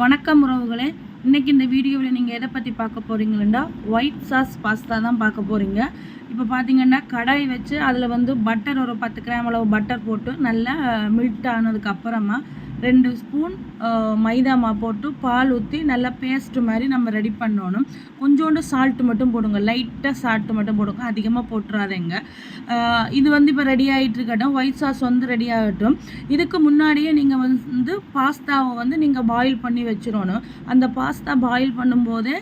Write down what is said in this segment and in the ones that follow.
வணக்கம் உறவுகளே. இன்றைக்கி இந்த வீடியோவில் நீங்கள் எதை பற்றி பார்க்க போகிறீங்கன்னா ஒயிட் சாஸ் பாஸ்தா தான் பார்க்க போகிறீங்க இப்போ பார்த்தீங்கன்னா கடாய் வச்சு அதில் வந்து பட்டர் ஒரு பத்து கிராம் அளவு பட்டர் போட்டு நல்லா மில்ட் ஆனதுக்கு அப்புறமா ரெண்டு ஸ்பூன் மைதா மா போட்டு பால் ஊற்றி நல்லா பேஸ்ட்டு மாதிரி நம்ம ரெடி பண்ணணும். கொஞ்சோண்டு சால்ட்டு மட்டும் போடுங்க. லைட்டாக சால்ட்டு மட்டும் போடுங்க. அதிகமாக போட்டுறாதேங்க. இது வந்து இப்போ ரெடி ஆகிட்டு இருக்கட்டும். ஒயிட் சாஸ் வந்து ரெடி ஆகட்டும். இதுக்கு முன்னாடியே நீங்கள் வந்து பாஸ்தாவை வந்து நீங்கள் பாயில் பண்ணி வச்சிடணும். அந்த பாஸ்தா பாயில் பண்ணும்போதே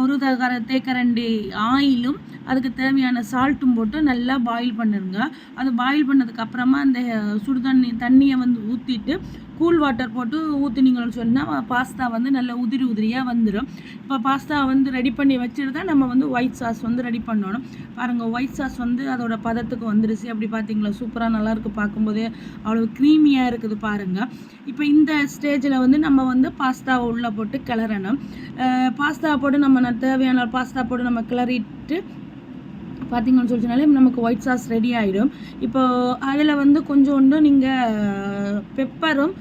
ஒரு தகர தேக்கரண்டி ஆயிலும் அதுக்கு தேவையான சால்ட்டும் போட்டு நல்லா பாயில் பண்ணிடுங்க அது பாயில் பண்ணதுக்கப்புறமா அந்த சுடுதண்ணி தண்ணியை வந்து ஊற்றிட்டு கூல் வாட்டர் போட்டு ஊற்றுனீங்கன்னு சொன்னால் பாஸ்தா வந்து நல்லா உதிரி உதிரியாக வந்துடும் இப்போ பாஸ்தா வந்து ரெடி பண்ணி வச்சுட்டு தான் நம்ம வந்து ஒயிட் சாஸ் வந்து ரெடி பண்ணணும். பாருங்கள் ஒயிட் சாஸ் வந்து அதோட பதத்துக்கு வந்துருச்சு. அப்படி பார்த்தீங்களா சூப்பராக நல்லாயிருக்கு பார்க்கும்போதே அவ்வளோ க்ரீமியாக இருக்குது பாருங்கள் இப்போ இந்த ஸ்டேஜில் வந்து நம்ம வந்து பாஸ்தாவை உள்ளே போட்டு கிளறணும். பாஸ்தா போட்டு நம்ம தேவையான பாஸ்தா போட்டு நம்ம கிளறிட்டு பார்த்தீங்கன்னு சொல்லிச்சுனாலே நமக்கு ஒயிட் சாஸ் ரெடி ஆகிடும் இப்போது அதில் வந்து கொஞ்சோண்டு நீங்கள் பெப்பரும்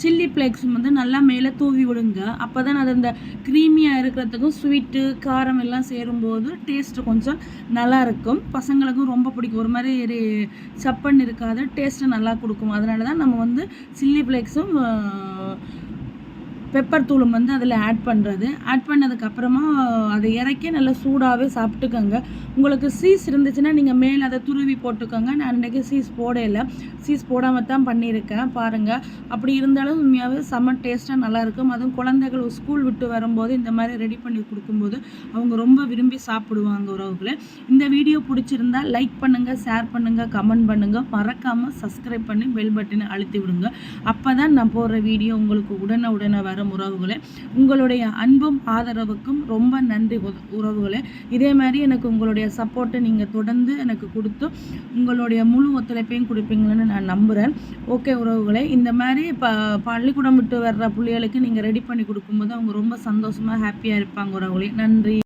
சில்லி ஃப்ளேக்ஸும் வந்து நல்லா மேலே தூவி விடுங்க. அப்போ தான் அது அந்த க்ரீமியாக இருக்கிறதுக்கும் ஸ்வீட்டு காரம் எல்லாம் சேரும்போது டேஸ்ட்டு கொஞ்சம் நல்லா இருக்கும். பசங்களுக்கும் ரொம்ப பிடிக்கும். ஒரு மாதிரி சப்பன் இருக்காது டேஸ்ட்டு நல்லா கொடுக்கும். அதனால தான் நம்ம வந்து சில்லி ஃப்ளேக்ஸும் பெப்பர் தூளும் வந்து அதில் ஆட் பண்ணுறது ஆட் பண்ணதுக்கப்புறமா அதை இறக்கி நல்லா சூடாகவே சாப்பிட்டுக்கோங்க. உங்களுக்கு சீஸ் இருந்துச்சுன்னா நீங்கள் மேலே அதை துருவி போட்டுக்கோங்க. நான் இன்றைக்கி சீஸ் போடையில் சீஸ் போடாமல் தான் பண்ணியிருக்கேன் பாருங்கள் அப்படி இருந்தாலும் உண்மையாகவே செம்ம டேஸ்ட்டாக நல்லாயிருக்கும் அதுவும் குழந்தைகள் ஸ்கூல் விட்டு வரும்போது இந்த மாதிரி ரெடி பண்ணி கொடுக்கும்போது அவங்க ரொம்ப விரும்பி சாப்பிடுவாங்க உறவுகளை. இந்த வீடியோ பிடிச்சிருந்தா லைக் பண்ணுங்கள் ஷேர் பண்ணுங்கள் கமெண்ட் பண்ணுங்கள் மறக்காமல் சப்ஸ்கிரைப் பண்ணி பெல் பட்டனை அழுத்தி விடுங்க. அப்போ தான் நான் போடுற வீடியோ உங்களுக்கு உடனே உடனே வரும். உறவுகளே. உங்களுடைய அன்பும் ஆதரவுக்கும் ரொம்ப நன்றி உறவுகளே. இதே மாதிரி எனக்கு உங்களுடைய சப்போர்ட்டை நீங்கள் தொடர்ந்து எனக்கு கொடுத்து உங்களுடைய முழு ஒத்துழைப்பையும் கொடுப்பீங்கன்னு நான் நம்புகிறேன் ஓகே உறவுகளே இந்த மாதிரி ப பள்ளிக்கூடம் விட்டு வர்ற பிள்ளைகளுக்கு நீங்கள் ரெடி பண்ணி கொடுக்கும்போது அவங்க ரொம்ப சந்தோஷமாக ஹாப்பியாக இருப்பாங்க உறவுகளே. நன்றி.